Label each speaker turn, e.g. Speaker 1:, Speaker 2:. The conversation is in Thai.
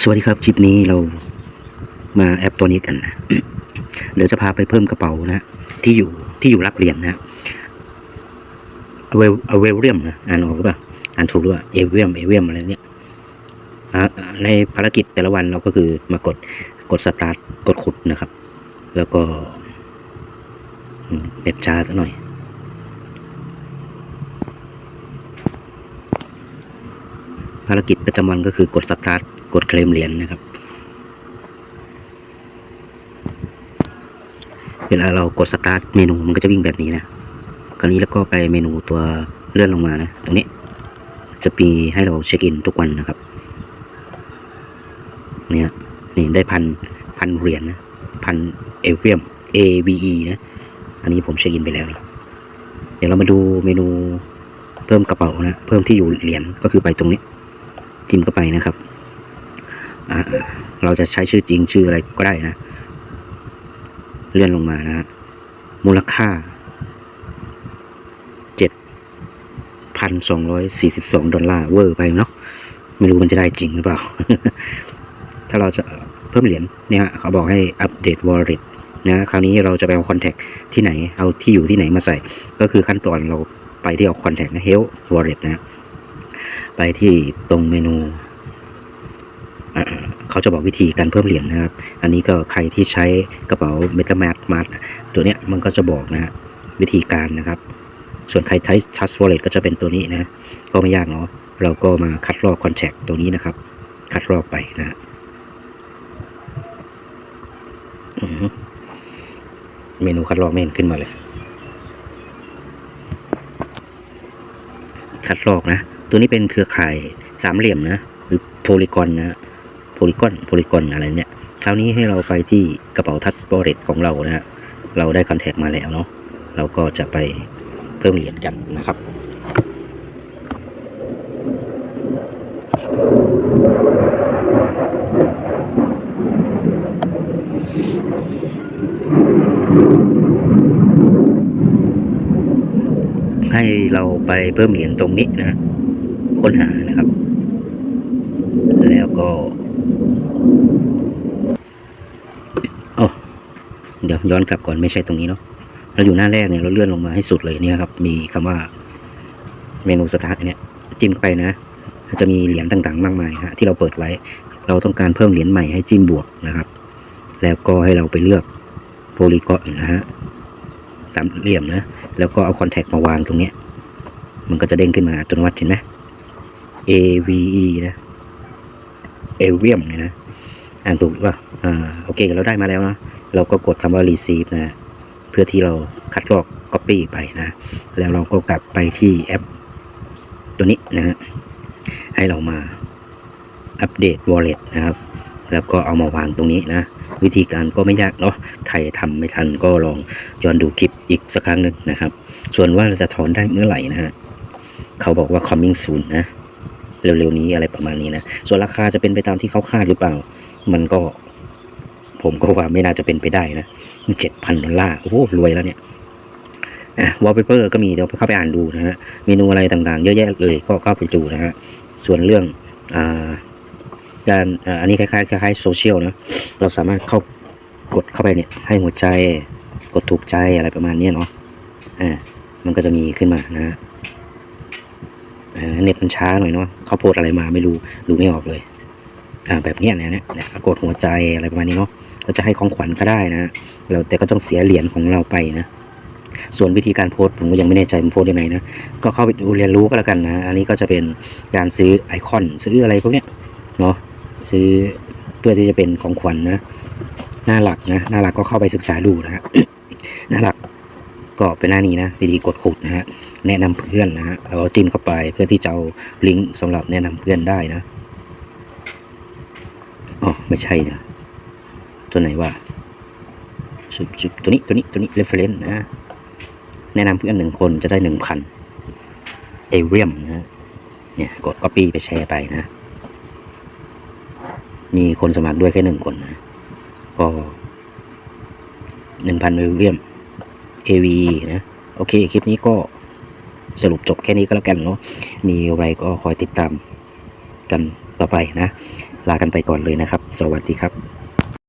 Speaker 1: สวัสดีครับคลิปนี้เรามาแอปตัวนี้กันนะเดี๋ยวจะพาไปเพิ่มกระเป๋านะที่อยู่ที่อยู่รับเหรียญนะเวลเวลเรียมนะอ่านออกหรือเปล่าอ่านถูกหรือเปล่าเอเวียมเอเวียมอะไรเนี่ยในภารกิจแต่ละวันเราก็คือมากดกดสตาร์ทกดขุดนะครับ แล้วก็เน็ตช้าสักหน่อย ภารกิจประจำวันก็คือกดสตาร์ทกดเคลมเหรียญนะครับ เวลาเรากดสตาร์ทเมนูมันก็จะวิ่งแบบนี้นะคราวนี้แล้วก็ไปเมนูตัวเลื่อนลงมานะตรงนี้ จะมีให้เราเช็คอินทุกวันนะครับ เนี่ยนี่ได้พันพันเหรียญนะพันเอเวียม A V E นะ อันนี้ผมเช็คอินไปแล้วนะเดี๋ยวเรามาดูเมนูเพิ่มกระเป๋านะ เพิ่มที่อยู่เหรียญก็คือไปตรงนี้ จิ้มเข้าไปนะครับเราจะใช้ชื่อจริงชื่ออะไรก็ได้นะ เลื่อนลงมานะฮะมูลค่าเจ็ดพันสองร้อยสี่สิบสองดอลลาร์เวอร์ไปเนาะไม่รู้มันจะได้จริงหรือเปล่า ถ้าเราจะเพิ่มเหรียญเนี่ยเขาบอกให้อัปเดต wallet นะคราวนี้เราจะไปเอาคอนแทคที่ไหนเอาที่อยู่ที่ไหนมาใส่ ก็คือขั้นตอนเราไปที่เอาคอนแทคนะ health wallet นะ ไปที่ตรงเมนูเขาจะบอกวิธีการเพิ่มเหรียญนะครับ อันนี้ก็ใครที่ใช้กระเป๋า MetaMask มาตัวเนี้ยมันก็จะบอกนะฮะวิธีการนะครับ ส่วนใครใช้ Trust Wallet ก็จะเป็นตัวนี้นะ ก็ไม่ยากเนาะ เราก็มาคัดลอกคอนแทคตัวนี้นะครับ คัดลอกไปนะฮะเมนูคัดลอกไม่เห็นขึ้นมาเลย คัดลอกนะ ตัวนี้เป็นเครือข่ายสามเหลี่ยมนะ หรือโพลีกอนนะโพลีกอนโพลีกอนอะไรเนี่ยคราวนี้ให้เราไปที่กระเป๋าทัชบอร์ดของเรานะฮะเราได้คอนแทคมาแล้วเนาะเราก็จะไปเพิ่มเหรียญกันนะครับให้เราไปเพิ่มเหรียญตรงนี้นะ ค้นหานะครับ แล้วก็โอ้เดี๋ยวย้อนกลับก่อนไม่ใช่ตรงนี้เนาะเราอยู่หน้าแรกเนี่ยเราเลื่อนลงมาให้สุดเลยเนี่ยครับ มีคำว่าเมนูสตาร์ทเนี่ยจิ้มไปนะจะมีเหรียญต่างๆ มากมายฮะที่เราเปิดไว้ เราต้องการเพิ่มเหรียญใหม่ให้จิ้มบวกนะครับ แล้วก็ให้เราไปเลือกโพลีกอนนะฮะสามเหลี่ยมนะ แล้วก็เอาคอนแทคมาวางตรงเนี้ยมันก็จะเด้งขึ้นมาอัตโนมัติเห็นไหม A V E นะเอเวียมเนี่ยนะ อ่านถูกหรือเปล่าอ่าโอเคเราได้มาแล้วนะเราก็กดคำว่า receive นะ เพื่อที่เราคัดลอก copy ไปนะ แล้วเราก็กลับไปที่แอป ตัวนี้นะฮะให้เรามาอัปเดต wallet นะครับ แล้วก็เอามาวางตรงนี้นะ วิธีการก็ไม่ยากเนาะใครทำไม่ทันก็ลองย้อนดูคลิปอีกสักครั้งหนึ่งนะครับ ส่วนว่าเราจะถอนได้เมื่อไหร่นะฮะเขาบอกว่า coming soon นะ เร็วๆนี้อะไรประมาณนี้นะ ส่วนราคาจะเป็นไปตามที่เขาคาดหรือเปล่า มันก็ ผมก็ว่าไม่น่าจะเป็นไปได้นะเจ็ดพันดอลลาร์ โอ้โหรวยแล้วเนี่ย อะวอลเปเปอร์ก็มีเดี๋ยวเข้าไปอ่านดูนะฮะ เมนูอะไรต่างๆ เยอะแยะเลยก็เข้าไปดูนะฮะ ส่วนเรื่อง อ่าการอันนี้คล้ายๆคล้ายๆโซเชียลนะ เราสามารถเข้ากดเข้าไปเนี่ย ให้หัวใจ กดถูกใจอะไรประมาณนี้เนาะ อ่า มันก็จะมีขึ้นมานะฮะ เอ่อเน็ตมันช้าหน่อยเนาะเขาโพสอะไรมาไม่รู้ดูไม่ออกเลย อ่าแบบเนี้ยนี่ยเนี่ยกดหัวใจอะไรประมาณนี้เนาะเราจะให้ของขวัญก็ได้นะเราแต่ก็ต้องเสียเหรียญของเราไปนะส่วนวิธีการโพสผมก็ยังไม่แน่ใจมันโพสยังไงนะก็เข้าไปดูเรียนรู้ก็แล้วกันนะอันนี้ก็จะเป็นการซื้อไอคอนซื้ออะไรพวกเนี้ยเนาะซื้อเพื่อที่จะเป็นของขวัญนะหน้าหลักนะหน้าหลักก็เข้าไปศึกษาดูนะฮะหน้าหลัก ก็เป็นหน้านี้นะวิธีกดขุดนะฮะแนะนำเพื่อนนะฮะเราจิ้มเข้าไปเพื่อที่จะเอาลิงก์สำหรับแนะนำเพื่อนได้นะอ๋อไม่ใช่นะตัวไหนว่าชุบชุบตัวนี้ตัวนี้ตัวนี้ reference นะแนะนำเพื่อนหนึ่งคนจะได้หนึ่งพันเอเรียมนะเนี่ยกด copy ไปแชร์ไปนะ มีคนสมัครด้วยแค่หนึ่งคนนะ ก็หนึ่งพันเอเรียม AV นะ โอเค คลิปนี้ก็สรุปจบแค่นี้ก็แล้วกันเนาะ มีอะไรก็คอยติดตามกันต่อไปนะ ลากันไปก่อนเลยนะครับ สวัสดีครับ